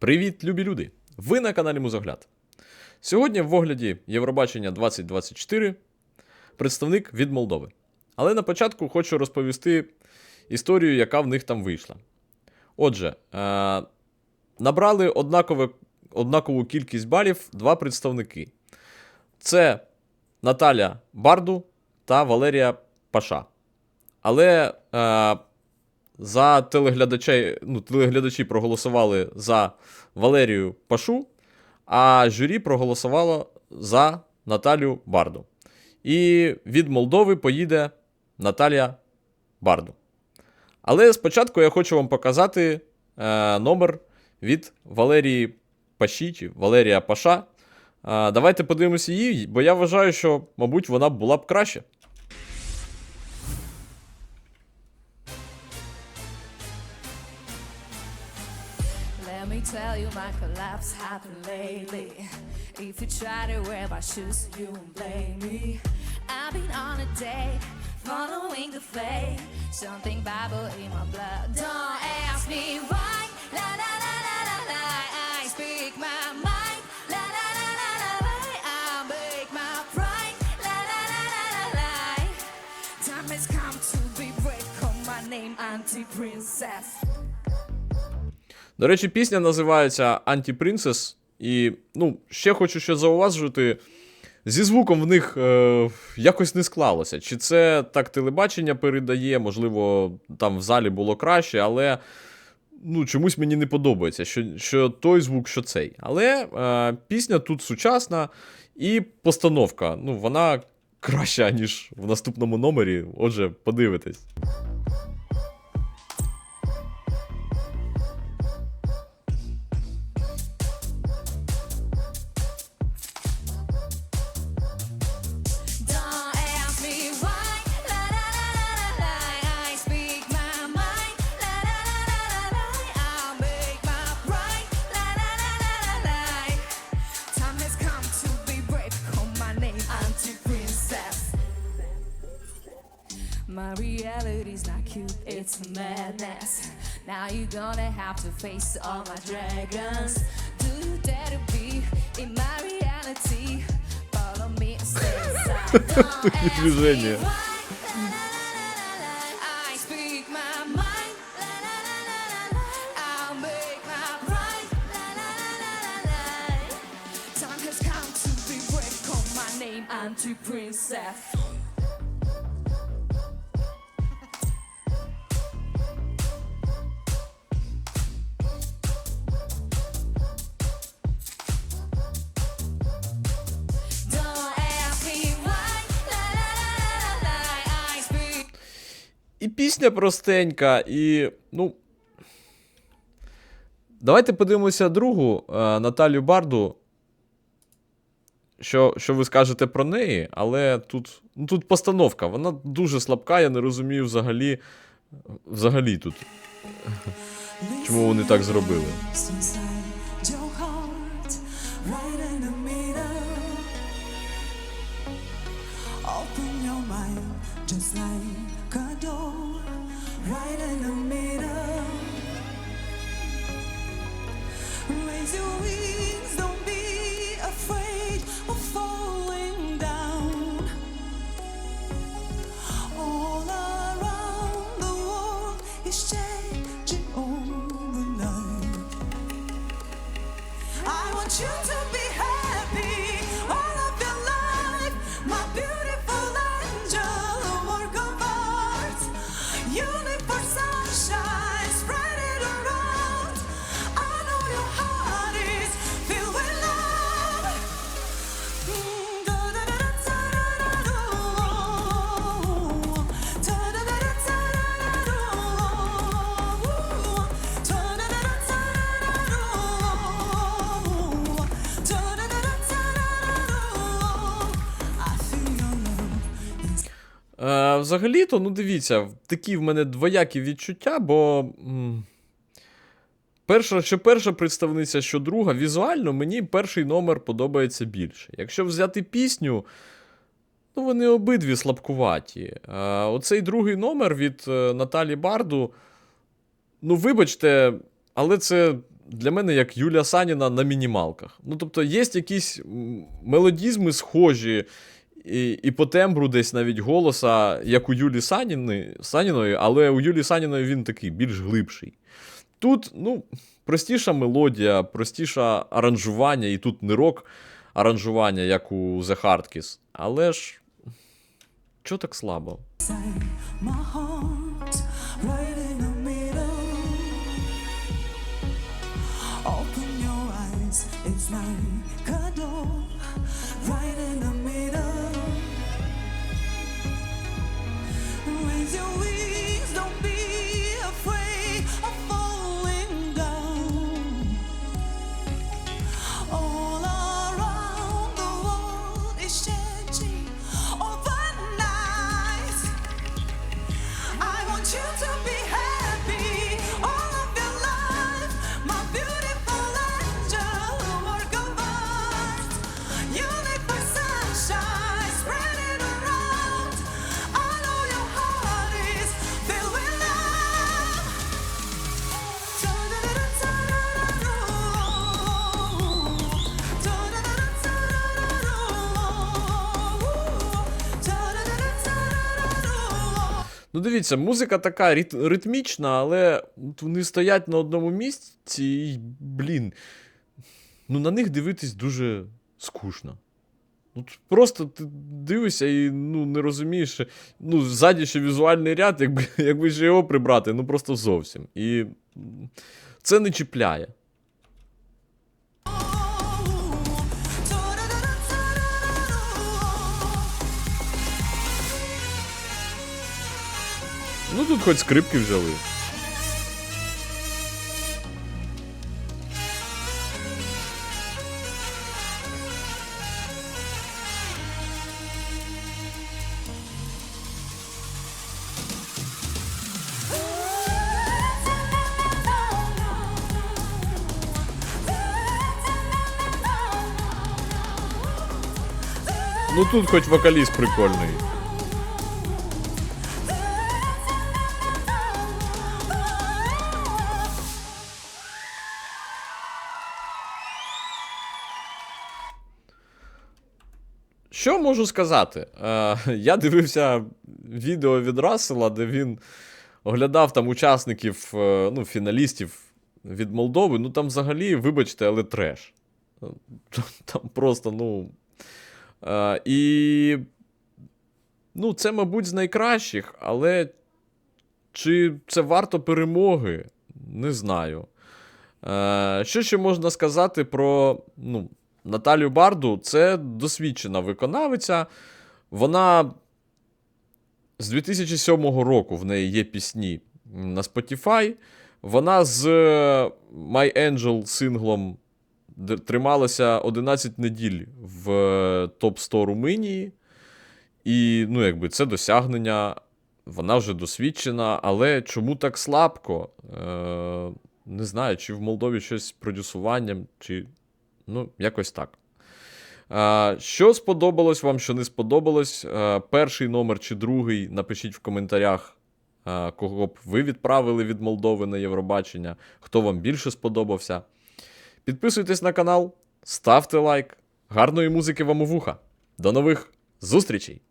Привіт, любі люди! Ви на каналі Музогляд. Сьогодні в огляді Євробачення 2024 представник від Молдови. Але на початку хочу розповісти історію, яка в них там вийшла. Отже, е- набрали однакове, однакову кількість балів два представники: це Наталя Барду та Валерія Паша. Але е- за телеглядачі, ну, телеглядачі проголосували за Валерію Пашу, а журі проголосувало за Наталю Барду. І від Молдови поїде Наталія Барду. Але спочатку я хочу вам показати е, номер від Валерії Паші чи Валерія Паша. Е, давайте подивимося її, бо я вважаю, що, мабуть, вона була б краще. Me tell you, my collapse happened lately. If you try to wear my shoes, you won't blame me. I've been on a day, following the flame. Something Bible in my blood. Don't ask me why. La la la la la la. I speak my mind. La la la la la la. I break my pride. La la la la la la. Time has come to be break. Call my name, Auntie Princess. До речі, пісня називається Anti-Princess. І, ну, ще хочу ще зауважити. Зі звуком в них е, якось не склалося. Чи це так телебачення передає, можливо, там в залі було краще, але ну, чомусь мені не подобається, що, що той звук, що цей. Але е, пісня тут сучасна і постановка. Ну, вона краща, ніж в наступному номері. Отже, подивитесь. cute, it's madness. Now you're gonna have to face all my dragons. Do you dare to be in my reality? Follow me and stay inside. Don't ask me движение. why. La, la, І пісня простенька, і. ну. Давайте подивимося другу е, Наталю Барду. Що, що ви скажете про неї, але тут, ну, тут постановка. Вона дуже слабка, я не розумію взагалі. Взагалі тут. Чому вони так зробили? Open your mind, just like a door, right in the middle. Raise your wings, взагалі-то, ну дивіться, такі в мене двоякі відчуття, бо. м, Перша, що перша представниця, що друга, візуально мені перший номер подобається більше. Якщо взяти пісню, ну вони обидві слабкуваті. А оцей другий номер від е, Наталі Барду. Ну, вибачте, але це для мене як Юлія Саніна на мінімалках. Ну, тобто, є якісь мелодізми схожі, і, і по тембру десь навіть голоса, як у Юлі Саніни, Саніної, але у Юлі Саніної він такий більш глибший. Тут, ну, простіша мелодія, простіше аранжування, і тут не рок аранжування, як у The Hard Kiss. Але ж. Чого так слабо? Open your like a door right in the Ну, дивіться, музика така рит- ритмічна, але вони стоять на одному місці і, блін. Ну, на них дивитись дуже скучно. От просто ти дивишся і ну, не розумієш. Ну, ззаді ще візуальний ряд, якби, якби ще його прибрати, ну просто зовсім. І це не чіпляє. Ну тут хоч скрипки взяли. Ну тут хоч вокаліст прикольний. Що можу сказати? Е, я дивився відео від Рассела, де він оглядав там учасників, е, ну, фіналістів від Молдови. Ну там взагалі, вибачте, але треш. Там просто, ну. Е, і. Ну, це, мабуть, з найкращих, але чи це варто перемоги? Не знаю. Е, що ще можна сказати про ну, Наталю Барду? Це досвідчена виконавиця. Вона з 2007 року в неї є пісні на Spotify. Вона з е, My Angel синглом трималася 11 неділь в е, топ-100 Румунії. І, ну, якби це досягнення. Вона вже досвідчена, але чому так слабко? Е, не знаю, чи в Молдові щось з продюсуванням, чи ну, якось так. Що сподобалось вам, що не сподобалось? Перший номер чи другий, напишіть в коментарях, кого б ви відправили від Молдови на Євробачення, хто вам більше сподобався. Підписуйтесь на канал, ставте лайк. Гарної музики вам у вуха. До нових зустрічей!